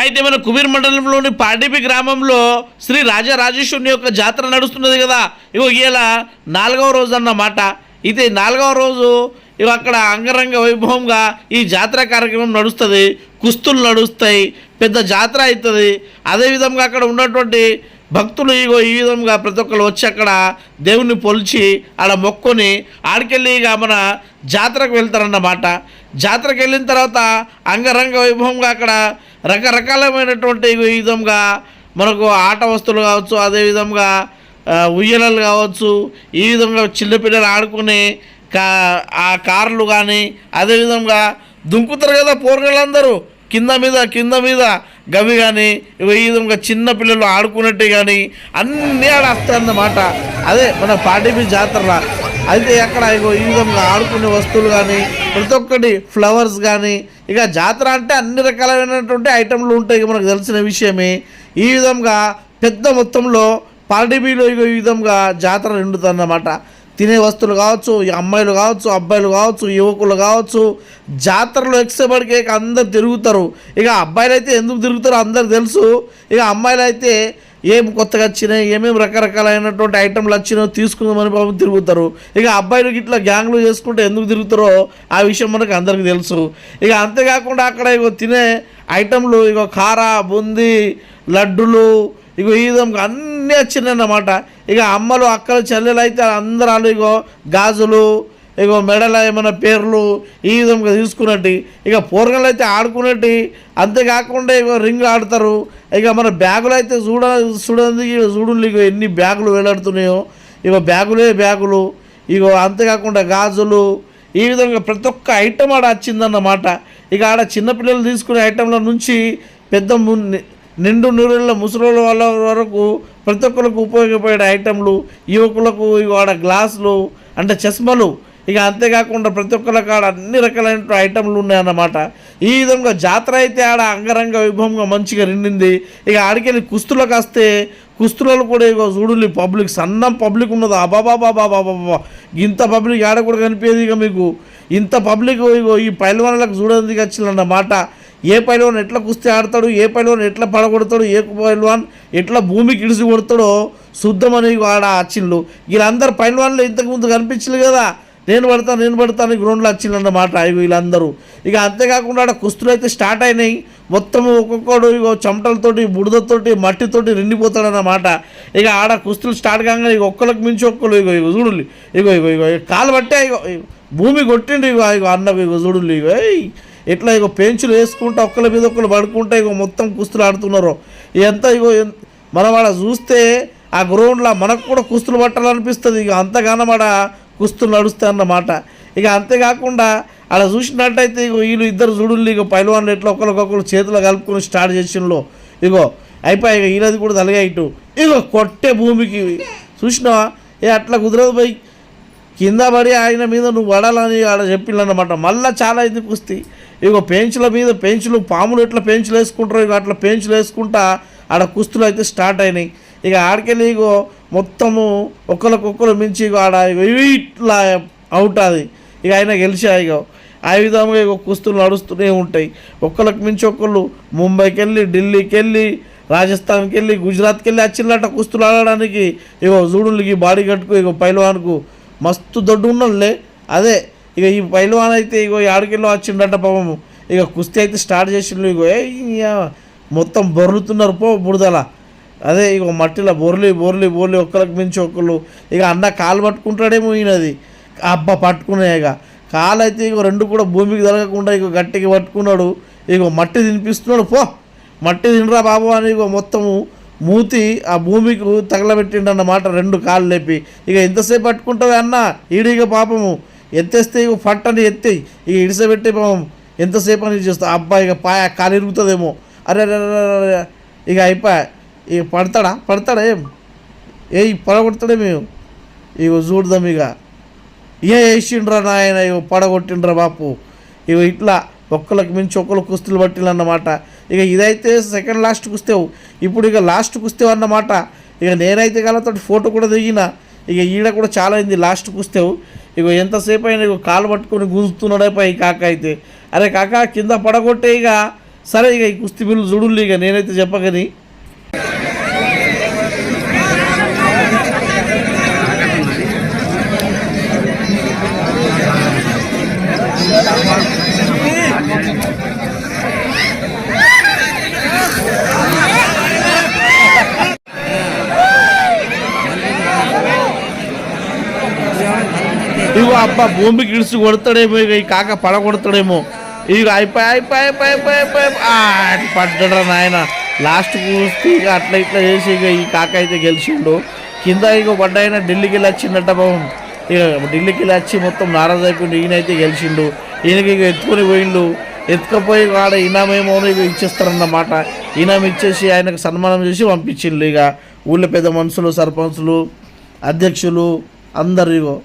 అయితే మన కుబీర్ మండలంలోని పాడిపి గ్రామంలో శ్రీ రాజరాజేశ్వరుని యొక్క జాతర నడుస్తున్నది కదా. ఇగో ఇలా నాలుగవ రోజు అన్నమాట. ఇది నాలుగవ రోజు ఇవి అక్కడ అంగరంగ వైభవంగా ఈ జాతర కార్యక్రమం నడుస్తుంది. కుస్తులు నడుస్తాయి. పెద్ద జాతర అవుతుంది. అదేవిధంగా అక్కడ ఉన్నటువంటి భక్తులు ఇగో ఈ విధంగా ప్రతి ఒక్కరు వచ్చి అక్కడ దేవుణ్ణి పొలిచి ఆడ మొక్కుని ఆడికెళ్ళి ఇక మన జాతరకు వెళ్తారన్నమాట. జాతరకు వెళ్ళిన తర్వాత అంగరంగ వైభవంగా అక్కడ రకరకాలమైనటువంటి ఈ విధంగా మనకు ఆట వస్తువులు కావచ్చు అదేవిధంగా ఉయ్యలలు కావచ్చు ఈ విధంగా చిన్నపిల్లలు ఆడుకునే కా ఆ కార్లు కానీ అదేవిధంగా దుంకుతారు కదా పోరగాళ్ళందరూ. కింద మీద కింద మీద గవి కానీ ఈ విధంగా చిన్నపిల్లలు ఆడుకున్నట్టే ఆడుకున్నట్టు కానీ అన్నీ ఆడ వస్తాయన్నమాట అదే మన పాటిపి జాతర అయితే అక్కడ ఇగో ఈ విధంగా ఆడుకునే వస్తువులు కానీ ప్రతి ఒక్కటి ఫ్లవర్స్ కానీ ఇక జాతర అంటే అన్ని రకాలైనటువంటి ఐటెంలు ఉంటాయి ఇక మనకు తెలిసిన విషయమే. ఈ విధంగా పెద్ద మొత్తంలో పార్టీబీలో ఈ విధంగా జాతర నిండుతుందన్నమాట తినే వస్తువులు కావచ్చు ఈ అమ్మాయిలు కావచ్చు అబ్బాయిలు కావచ్చు యువకులు కావచ్చు జాతరలో ఎక్సబడికి అందరు తిరుగుతారు. ఇక అబ్బాయిలు అయితే ఎందుకు తిరుగుతారో అందరు తెలుసు. ఇక అమ్మాయిలు అయితే ఏం కొత్తగా వచ్చినాయి ఏమేమి రకరకాలైనటువంటి ఐటమ్లు వచ్చినాయో తీసుకుందామని పాపం తిరుగుతారు. ఇక అబ్బాయిలు ఇట్లా గ్యాంగ్లు చేసుకుంటే ఎందుకు తిరుగుతారో ఆ విషయం మనకు అందరికీ తెలుసు. ఇక అంతేకాకుండా అక్కడ ఇక తినే ఐటమ్లు ఇగో కార బూందీ లడ్డులు ఇగో ఈ విధంగా అన్నీ వచ్చిందన్నమాట. ఇక అమ్మలు అక్కలు చెల్లెలు అయితే అందరూ వాళ్ళు ఇగో గాజులు ఇగో మెడల ఏమైనా పేర్లు ఈ విధంగా తీసుకున్నట్టు. ఇక పూర్గలు అయితే ఆడుకున్నట్టు. అంతేకాకుండా ఇగో రింగ్ ఆడతారు. ఇక మన బ్యాగులు అయితే చూడ చూడండి చూడు ఇగో ఎన్ని బ్యాగులు వేలాడుతున్నాయో ఇగో బ్యాగులే బ్యాగులు. ఇగో అంతేకాకుండా గాజులు. ఈ విధంగా ప్రతి ఒక్క ఐటమ్ ఆడ వచ్చిందన్నమాట. ఇక ఆడ చిన్నపిల్లలు తీసుకునే ఐటెంల నుంచి పెద్ద ముందు నిండు నూరుళ్ళ ముసలోళ్ళ వాళ్ళ వరకు ప్రతి ఒక్కరికి ఉపయోగపడే ఐటెంలు యువకులకు ఇగో గ్లాసులు అంటే చస్మలు. ఇక అంతేకాకుండా ప్రతి ఒక్కరి కాడ అన్ని రకాలైన ఐటెంలు ఉన్నాయన్నమాట. ఈ విధంగా జాతర అయితే ఆడ అంగరంగ వైభవంగా మంచిగా నిండింది. ఇక ఆడికెళ్ళి కుస్తులకు వస్తే కుస్తులలో కూడా ఇగో చూడులి పబ్లిక్ సన్నం పబ్లిక్ ఉన్నది. అబాబాబాబాబాబా ఇంత పబ్లిక్ ఆడ కూడా కనిపించేది ఇక మీకు. ఇంత పబ్లిక్ ఇగో ఈ పైలవాన్లకు చూడడానికి వచ్చిందన్నమాట. ఏ పైలవాన్ ఎట్లా కుస్తీ ఆడతాడు ఏ పైలవాన్ ఎట్లా పడగొడతాడు ఏ పైల్వాన్ ఎట్లా భూమికి ఇడిసి కొడతాడో శుద్ధమని ఇగో ఆడ వచ్చిండ్లు వీళ్ళందరూ పైల్వాన్లు ఇంతకుముందు కనిపించలేదు కదా. నేను పడతా నేను పడతాను గ్రౌండ్లో వచ్చిందన్నమాట అన్నమాట వీళ్ళందరూ. ఇక అంతేకాకుండా ఆడ కుస్తులు అయితే స్టార్ట్ అయినాయి. మొత్తం ఒక్కొక్కడు ఇగో చెమటలతోటి బుడదతోటి మట్టితోటి నిండిపోతాడన్నమాట ఇక ఆడ కుస్తులు స్టార్ట్ కాగానే ఇక ఒక్కరికి మించి ఒక్కరు ఇగో ఇగో చూడు ఇగో ఇగో ఇగో కాలు పట్టే ఇగో ఇగో భూమి కొట్టిండు ఇగో ఇగో అన్నకు ఇగో చూడు ఇగో. ఇట్లా ఇగో పెంచులు వేసుకుంటా ఒక్కల మీద ఒక్కరు పడుకుంటా ఇగో మొత్తం కుస్తులు ఆడుతున్నారు. ఎంత ఇగో మనం ఆడ చూస్తే ఆ గ్రౌండ్లో మనకు కూడా కుస్తులు పట్టాలనిపిస్తుంది ఇక అంతగానం ఆడ కుస్తులు నడుస్తాయి అన్నమాట ఇక అంతేకాకుండా అలా చూసినట్టయితే ఇగో వీళ్ళు ఇద్దరు చూడుళ్ళు ఇగో పైలవాన్లు ఎట్లా ఒకరికొకరు చేతులు కలుపుకొని స్టార్ట్ చేసినలో ఇగో అయిపోయి ఇక వీళ్ళది కూడా తలగా ఇటు. ఇగో కొట్టే భూమికి చూసినావా? ఏ అట్లా కుదరదు పోయి కింద పడి ఆయన మీద నువ్వు పడాలని ఆడ చెప్పిండనమాట మళ్ళీ చాలా అయింది కుస్తీ. ఇగో పెంచుల మీద పెంచులు పాములు ఎట్లా పెంచులు వేసుకుంటారు ఇక అట్లా పెంచులు వేసుకుంటా ఆడ కుస్తులు అయితే స్టార్ట్ అయినాయి. ఇక ఆడికెళ్ళి ఇగో మొత్తము ఒకరికొకరు మించి ఇగో ఆడ ఇట్లా అవుట్ అది. ఇక ఆయన గెలిచా ఇగో. ఆ విధంగా ఇగో కుస్తులు నడుస్తూనే ఉంటాయి. ఒకళ్ళకి మించి ఒకళ్ళు ముంబైకి వెళ్ళి ఢిల్లీకి వెళ్ళి రాజస్థాన్కి వెళ్ళి గుజరాత్కి వెళ్ళి వచ్చిందట కుస్తులు ఆడడానికి ఇగో జూడులకి బాడీ కట్టుకు ఇగో పైలవాన్కు మస్తు దొడ్డు ఉన్నోళ్ళే అదే ఇక ఈ పైల్వాన్ అయితే ఇగో ఆడికెళ్ళి వచ్చిండట పాపము. ఇక కుస్తీ అయితే స్టార్ట్ చేసిండు ఇగో. మొత్తం బొర్లుతున్నారు పో బుడదల అదే ఇగో మట్టిలో బొర్లి బొర్లి బొర్లి ఒక్కరికి మించి ఒకళ్ళు ఇక అన్న కాలు పట్టుకుంటాడేమో ఈయనది. అబ్బా పట్టుకునే ఇక కాలు అయితే ఇగో రెండు కూడా భూమికి తరగకుండా ఇక గట్టికి పట్టుకున్నాడు. ఇగో మట్టి తినిపిస్తున్నాడు. పో మట్టి తినరా బాబు అని ఇగో మొత్తము మూతి ఆ భూమికి తగలబెట్టిండన్నమాట రెండు కాళ్ళు లేపి. ఇక ఎంతసేపు పట్టుకుంటావు అన్న? ఈడీగ పాపము. ఎత్తేస్తే ఇక ఫట్టని ఎత్తి ఇక ఇడిసబెట్టి పాపం ఎంతసేపు అని చేస్తా? అబ్బా ఇక పాయ కాలు ఇరుగుతుందేమో అరే అరే అరే, ఇక అయిపోయా. ఇక పడతాడా? పడతాడా ఏం? ఏ పడగొడతాడే మేము ఇక చూడదాం ఇక ఏ వేసిండ్రా నాయన ఇక పడగొట్టిండ్రా బాపు. ఇక ఇట్లా ఒక్కరికి మించి ఒక్కరు కుస్తీలు పట్టిందన్నమాట ఇక ఇదైతే సెకండ్ లాస్ట్ కుస్తేవు. ఇప్పుడు ఇక లాస్ట్ కుస్తేవు అన్నమాట. ఇక నేనైతే కలతో ఫోటో కూడా దిగిన. ఇక ఈడ కూడా చాలా అయింది లాస్ట్ కుస్తేవు. ఇగో ఎంతసేపు అయినా ఇగో కాలు పట్టుకొని గుంజుతున్నాడే అయిపోయి కాక అయితే. అరే కాక కింద పడగొట్టే ఇక సరే ఇక ఈ కుస్తీ బిల్లు చూడుళ్ళు ఇక నేనైతే చెప్పగని. అబ్బా భూమికి ఇడిచి కొడతాడేమో ఇక ఈ కాక పడ కొడతాడేమో. ఇక అయిపోయి అయిపోయి అయిపోయి అయిపోయి అయిపోయి ఆ, పడ్డరా నాయన. లాస్ట్ చూస్తే ఇక అట్లా ఇట్లా చేసి ఇక ఈ కాక అయితే గెలిచిండు. కింద ఇక పడ్డాయన ఢిల్లీకి వెళ్ళి వచ్చిందట బాబు ఇక ఢిల్లీకి వెళ్ళి వచ్చి మొత్తం నారాజ్ అయిపోయిండు. ఈయనైతే గెలిచిండు. ఈయనకి ఇక ఎత్తుకొని పోయిండు. ఎత్తుకపోయి వాడ ఇనామేమో ఇక ఇచ్చేస్తారన్నమాట. ఇనాం ఇచ్చేసి ఆయనకు సన్మానం చేసి పంపించిండు ఇక. ఊళ్ళో పెద్ద మనుషులు సర్పంచులు అధ్యక్షులు అందరు ఇగో.